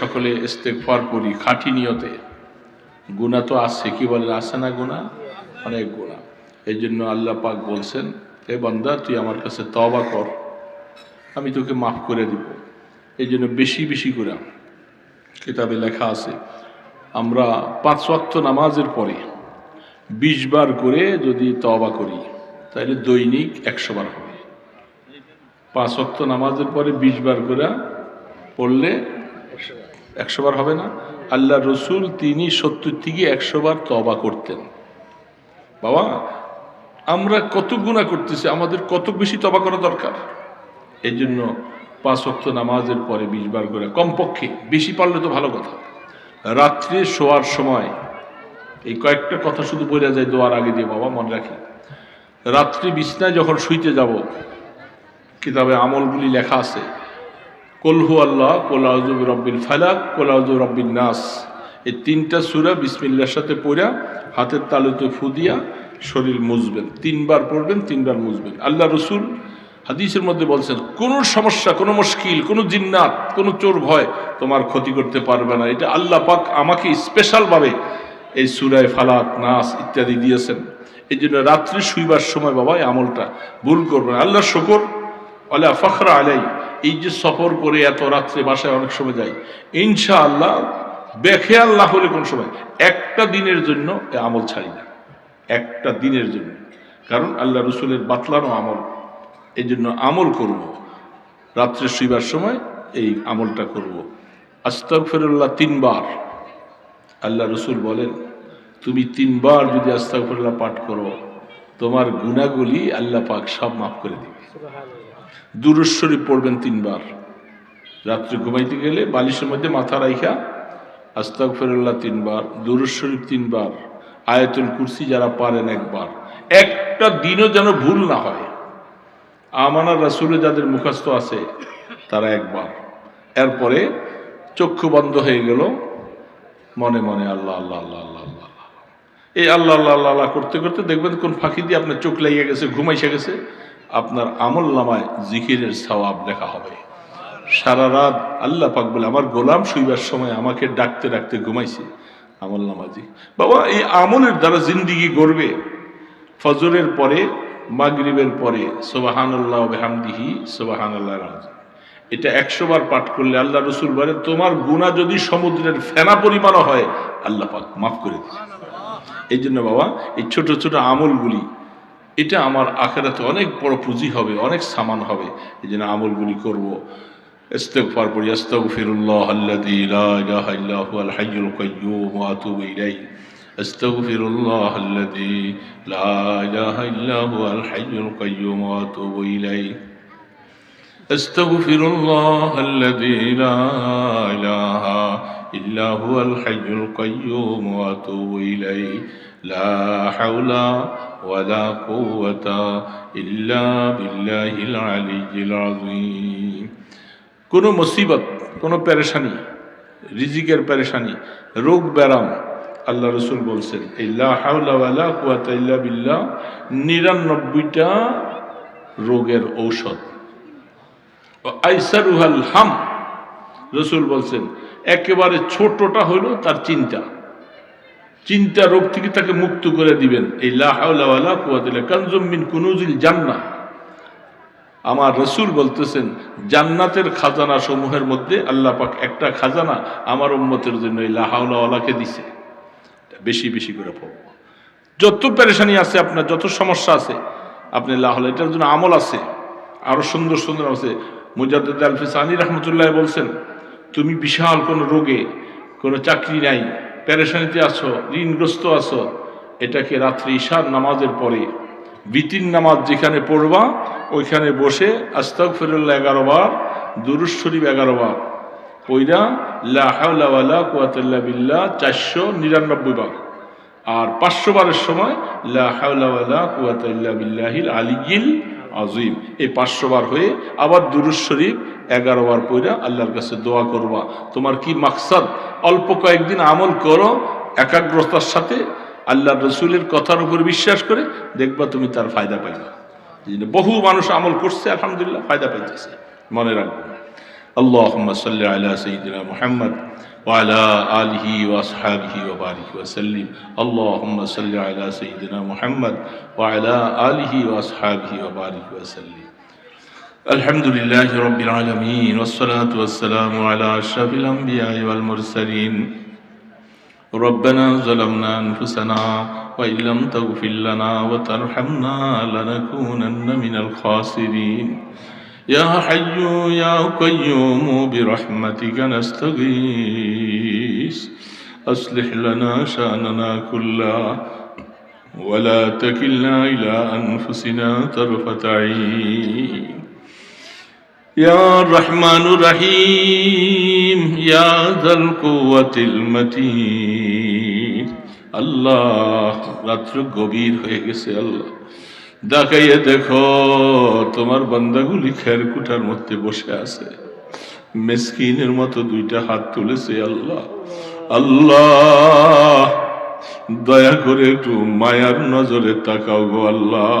সকলে ইস্তেকফার করি, খাঁটি নিয়তে। গুণা তো আছে, কি বলেন আছে না গুণা অনেক গুণা এই জন্য আল্লাহ পাক বলছেন এ বান্দা, তুই আমার কাছে তবা কর, আমি তোকে মাফ করে দিব। এই জন্য বেশি বেশি করে কিতাবে লেখা আছে, আমরা পাঁচ ওয়াক্ত নামাজের পরে বিশ বার করে যদি তবা করি তাহলে দৈনিক একশো বার হবে। পাঁচ ওয়াক্ত নামাজের পরে বিশ বার করে পড়লে একশো বার হবে না? আল্লাহ রসুল তিনি সত্তর থেকে একশো বার তবা করতেন। বাবা, আমরা কত গুণা করতেছি, আমাদের কত বেশি তবা করা দরকার? এই জন্য পাঁচ ওয়াক্ত নামাজের পরে বিশ বার করে, কমপক্ষে বেশি পারলে তো ভালো কথা। রাত্রে শোয়ার সময়, এই কয়েকটা কথা শুধু বোঝা যায়, দোয়ার আগে দিয়ে বাবা মনে রাখি। রাত্রি বিছনায় যখন শুইতে যাব, কিতাবে আমলগুলি লেখা আছে কলহু আল্লাহ কোলাউজুব রব্বিল ফালাক কোলাউজু রব্বিন নাস। এই তিনটা সুরা বিসমিল্লার সাথে পড়া হাতের তালুতে ফুদিয়া শরীর মুজবেন। তিনবার পড়বেন, তিনবার মুজবেন। আল্লাহ রসুল হাদিসের মধ্যে বলছেন, কোনো সমস্যা, কোনো মুশকিল, কোনো জিন্নাত, কোনো চোর ভয় তোমার ক্ষতি করতে পারবে না। এটা আল্লাহ পাক আমাকে স্পেশালভাবে এই সুরায় ফালাক, নাস ইত্যাদি দিয়েছেন। এই জন্য রাত্রে শুইবার সময় বাবা আমলটা ভুল করবেন। আল্লাহ শকর আল্লাহ ফখরা আলাই এই যে সফর করে এত রাত্রে বাসায় অনেক সময় যাই ইনশা আল্লাহ বেখেয়াল না হলে কোন সময়? একটা দিনের জন্য আমল ছাড়ি না। একটা দিনের জন্য। কারণ আল্লাহ রসুলের বাতলানো আমল, এই জন্য আমল করব। রাত্রে শুইবার সময় এই আমলটা করব। ফেরুল্লাহ তিনবার। আল্লাহ রসুল বলেন, তুমি তিনবার যদি আস্তাগফিরুল্লাহ পাঠ করো, তোমার গুণাগুলি আল্লাহ পাক সব মাফ করে দিবে। দুরুদ শরীফ পড়বেন তিনবার। রাত্রে ঘুমাইতে গেলে বালিশের মধ্যে মাথা রাইখা আস্তাক ফেরুল্লাহ তিনবার দুরুদ শরীফ তিনবার, আয়াতুল কুরসি যারা পারেন একবার। একটা দিনও যেন ভুল না হয়। আমানার রাসুলে যাদের মুখস্থ আছে, তারা একবার। এরপরে চক্ষু বন্ধ হয়ে গেল, মনে মনে আল্লাহ আল্লাহ আল্লাহ আল্লাহ আল্লাহ। এই আল্লাহ আল্লাহ আল্লাহ করতে করতে দেখবেন কোন ফাঁকি দিয়ে আপনার চোখ লেগে গেছে, ঘুমাইসে গেছে। আপনার আমল নামায় জিকিরের সওয়াব লেখা হবে। সারা রাত আল্লাহ পাক বলে আমার গোলাম শুইবার সময় আমাকে ডাকতে ডাকতে ঘুমাইছে। আমল নামাজি বাবা এই আমলের দ্বারা জিন্দিগি গড়বে। ফজরের পরে মাগরিবের পরে সোবাহান আল্লাহ বেহামদিহি সোবাহান আল্লাহ এটা একশো বার পাঠ করলে আল্লাহ রসুল বলে তোমার গুণা যদি সমুদ্রের ফেনা পরিমাণও হয় আল্লাহ পাক মাফ করে দিচ্ছে এই জন্য বাবা এই ছোট ছোট আমলগুলি এটা আমার আখেরাতে অনেক বড় পুঁজি হবে অনেক সামান হবে এই জন্য আমলগুলি করবো استغفر পড়ি আস্তাগফিরুল্লাহ আল্লাযী লা ইলাহা ইল্লা হুয়াল হাইয়ুল কাইয়্যুম ওয়া আতুবু ইলাইহি আস্তাগফিরুল্লাহ আল্লাযী লা ইলাহা ইল্লা হুয়াল হাইয়ুল কাইয়্যুম ওয়া আতুবু ইলাইহি أستغفر الله الذي لا إله إلا هو الحي القيوم وأتوب إليه لا حول ولا قوة إلا بالله العلي العظيم কোনো মুসিবত, কোনো পেরেশানি, রিজিকের পেরেশানি, রোগ, ব্যারাম, আল্লাহ রসুল বলছেন বিল্লাহ, নিরানব্বইটা রোগের ঔষধ। আইসারুহাল হাম, রসুল বলছেন একেবারে ছোটটা হলো তার চিন্তা। চিন্তা রোগ থেকে তাকে মুক্ত করে দিবেন। এই লাহাউলা কুয়াতিল্লা আমার রসুল বলতেছেন, জান্নাতের খাজানা সমূহের মধ্যে আল্লাহ পাক একটা খাজানা আমার উম্মতের জন্য এই লাহাউলাওয়ালাকে দিছে। বেশি বেশি করে পড়ব। যত পেরেশানি আছে আপনার, যত সমস্যা আছে, আপনি লাহল এটার জন্য আমল আছে। আরও সুন্দর সুন্দর আছে। মুজাদ্দ আলফিস আলী রহমতুল্লাহ বলছেন তুমি বিশাল কোনো রোগে, কোনো চাকরি নাই, পেরেশানিতে আছো, ঋণগ্রস্ত আছো, এটাকে রাত্রি ঈশার নামাজের পরে বিতিন নামাজ যেখানে পড়বা, ওইখানে বসে আস্তাক ফিরুল্লাহ এগারো বার শরীফ এগারো বার পইরা লাহাউলা কুয়াতাল্লা বিল্লাহ চারশো নিরানব্বই বার। আর পাঁচশো বারের সময় লাহাউলা কুয়াতাল্লা বিল্লাহিল আলিগিল আজিম এই পাঁচশোবার হয়ে আবার দুরুজ শরীফ এগারোবার পইরা আল্লাহর কাছে দোয়া করবা। তোমার কি মাকসাদ? অল্প কয়েকদিন আমল করো, একাগ্রতার সাথে আল্লাহ রসুলের কথার উপর বিশ্বাস করে দেখবা তুমি তার ফায়দা পাইবা। বহু মানুষ আমল করছে, আলহামদুলিল্লাহ, ফায়দা পাইতেছে। মনে রাখব। আল্লাহ সাল্লাহ আল্লাহ মোহাম্মদ। وعلى آله وأصحابه وبارك وسلم. اللهم صل على سيدنا محمد وعلى آله وأصحابه وبارك وسلم. الحمد لله رب العالمين والصلاة والسلام على أشرف الأنبياء والمرسلين. ربنا ظلمنا أنفسنا وإن لم تغفر لنا وترحمنا لنكونن من الخاسرين. يا حي يا قيوم برحمتك نستغيث أصلح لنا شأننا كله ولا تكلنا إلى أنفسنا طرفة عين يا الرحمن الرحيم يا ذا القوة المتين আল্লাহ রাত্র গভীর হয়ে গেছে আল্লাহ দেখাইয়ে দেখো, তোমার বান্দাগুলি খেরকুটার মধ্যে বসে আছে। মেসকিনের মতো দুইটা হাত তুলেছে আল্লাহ। আল্লাহ, দয়া করে একটু মায়ার নজরে তাকাও গো আল্লাহ।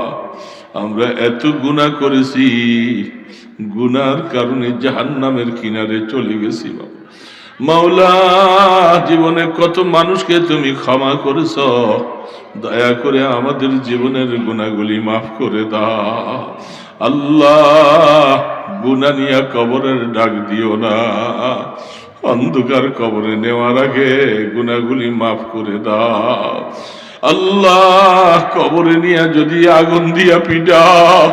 আমরা এত গুণা করেছি গুনার কারণে জাহান্নামের কিনারে চলে গেছি মাওলা, জীবনে কত মানুষকে তুমি ক্ষমা করেছ দয়া করে আমাদের জীবনের গুণাগুলি মাফ করে দাও। আল্লাহ গুনা নিয়া কবরের ডাক দিও না। অন্ধকার কবরে নেওয়ার আগে গুনাগুলি মাফ করে দাও। আল্লাহ, কবরে নিয়া যদি আগুন দিয়া পিটাও,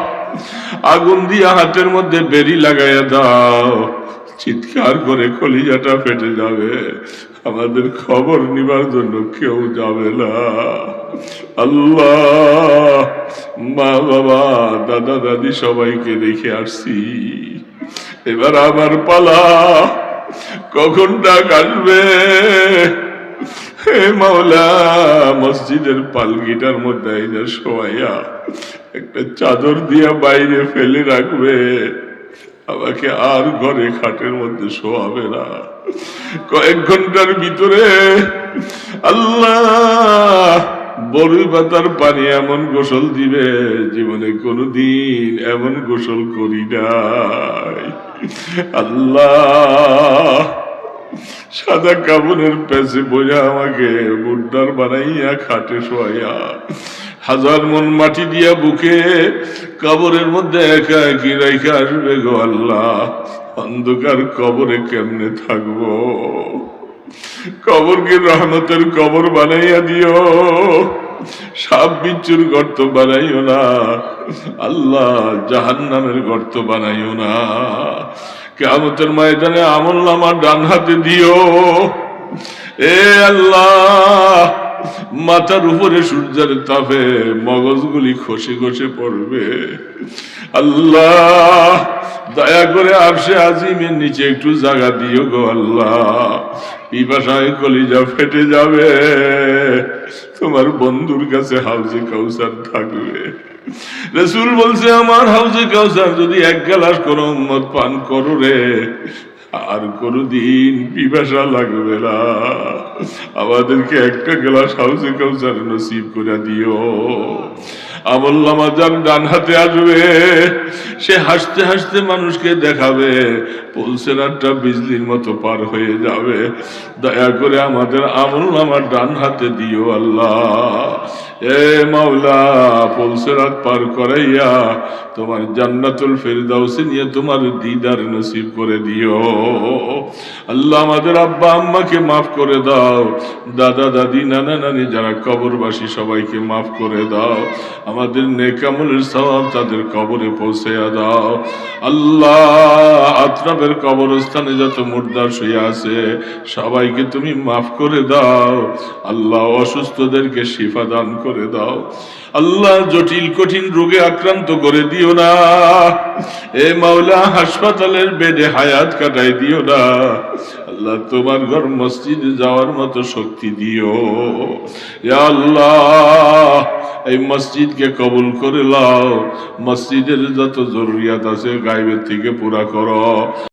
আগুন দিয়া হাতের মধ্যে বেরি লাগাইয়া দাও, চিৎকার করে কলিজাটা ফেটে যাবে। আমাদের খবর নিবার জন্য কেউ যাবে না। আল্লাহ, মা বাবা, দাদা দাদি সবাইকে রেখে আসছি। এবার আমার পালা কখন ডাক আসবে? হে মাওলা, মসজিদের পালকিটার মধ্যে আইনা শোয়াইয়া একটা চাদর দিয়া বাইরে ফেলে রাখবে। আমাকে আর ঘরে খাটের মধ্যে শোয়াবে না। কয়েক ঘণ্টার ভিতরে আল্লাহ বড়ই পাতার পানি এমন গোসল দিবে, জীবনে কোনোদিন এমন গোসল করি নাই। আল্লাহ, সাদা কাপড়ের পেছে বোঝা আমাকে বুড্ডার বানাইয়া খাটে শোয়াইয়া হাজার মন মাটি দিয়া বুকে কবরের মধ্যে একা একই রেখে আসবে গো আল্লাহ। অন্ধকার কবরে কেমনে থাকব? কবরকে রহমতের কবর বানাইয়া দিও। সাপ বিচ্ছুর গর্ত বানাইও না। আল্লাহ জাহান্নামের গর্ত বানাইও না। কেমতের ময়দানে আমল নামা ডান হাতে দিও। এ আল্লাহ মাথার উপরে সূর্যের তাপে মগজগুলি খসে খসে পড়বে। আল্লাহ, দয়া করে আসে আজিমের নিচে একটু জায়গা দিও গো আল্লাহ। পিপাসায় কলিজা ফেটে যাবে। তোমার বন্ধুর কাছে হাউজে কাউসার থাকবে। রসুল বলছে, আমার হাউজে কাউসার যদি এক গ্লাস করো উম্মত পান করো রে। আর কোনদিন পিপাসা লাগবে না। আমাদেরকে একটা গ্লাস হাউসে কাউসার নসিব করে দিও। আমল্লামা যার ডান হাতে আসবে, সে হাসতে হাসতে মানুষকে দেখাবে পলসেরারটা বিজলির মতো পার হয়ে যাবে। দয়া করে আমাদের আমল আমার ডান হাতে দিও আল্লাহ। এ মাওলা পলসেরাত পার করাইয়া তোমার জান্নাতুল ফেরদাউসে নিয়ে তোমার দিদার নসিব করে দিও। আল্লাহ আমাদের আব্বা আম্মাকে মাফ করে দাও। দাদা, দাদি, নানা, নানি যারা কবরবাসী, সবাইকে মাফ করে দাও। আমাদের নেকামলের সবাব তাদের কবরে পৌঁছে দাও। আল্লাহ আত্রাবের কবরস্থানে যত মুর্দার শুয়ে আছে, সবাইকে তুমি মাফ করে দাও। আল্লাহ অসুস্থদেরকে শিফা দান করে দাও। আল্লাহ জটিল, কঠিন রোগে আক্রান্ত করে দিও। না। এ মাওলা হাসপাতালের বেডে হায়াত কাটাই দিও না। আল্লাহ তোমার ঘর মসজিদে যাওয়ার মতো শক্তি দিও। আল্লাহ, এই মসজিদকে কবুল করে লাও। মসজিদের যত জরুরিয়াত আছে গাইবের থেকে পুরা করো।